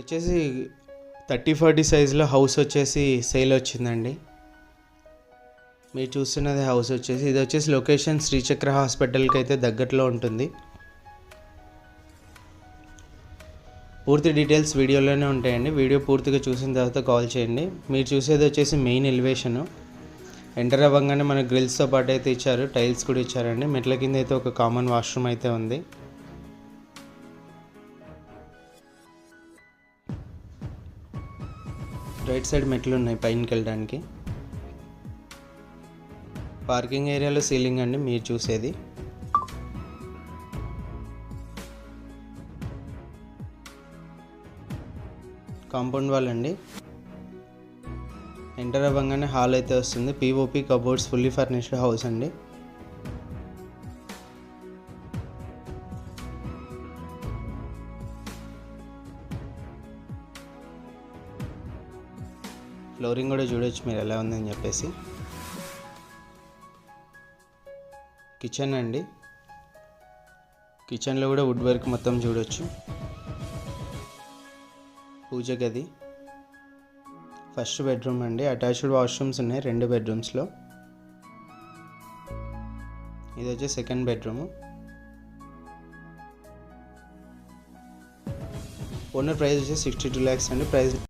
వచ్చేసి thirty forty సైజులో house వచ్చేసి సేల్ వచ్చిందండి. మీరు చూస్తున్నది హౌస్ వచ్చేసి ఇది వచ్చేసి లొకేషన్ శ్రీచక్ర హాస్పిటల్కి అయితే దగ్గరలో ఉంటుంది. పూర్తి డీటెయిల్స్ వీడియోలోనే ఉంటాయండి. వీడియో పూర్తిగా చూసిన తర్వాత కాల్ చేయండి. మీరు చూసేది వచ్చేసి మెయిన్ ఎలివేషను. ఎంటర్ అవ్వగానే మన గ్రిల్స్తో పాటు అయితే ఇచ్చారు టైల్స్ కూడా ఇచ్చారండి. మెట్ల కింద అయితే ఒక కామన్ వాష్రూమ్ అయితే ఉంది. రైట్ సైడ్ మెట్లు ఉన్నాయి పైనకి వెళ్ళడానికి. పార్కింగ్ ఏరియాలో సీలింగ్ అండి మీరు చూసేది. కాంపౌండ్ వాల్ అండి. ఎంటర్ అవ్వగానే హాల్ అయితే వస్తుంది. POP cupboards fully furnished house అండి. ఫ్లోరింగ్ కూడా చూడొచ్చు మీరు ఎలా ఉందని చెప్పేసి. కిచెన్ అండి. కిచెన్లో కూడా వుడ్ వర్క్ మొత్తం చూడొచ్చు. పూజ గది. ఫస్ట్ బెడ్రూమ్ అండి. అటాచ్డ్ వాష్రూమ్స్ ఉన్నాయి రెండు బెడ్రూమ్స్లో. ఇది వచ్చి సెకండ్ బెడ్రూమ్. ఓనర్ ప్రైస్ వచ్చి సిక్స్టీ టూ ల్యాక్స్ అండి. ప్రైస్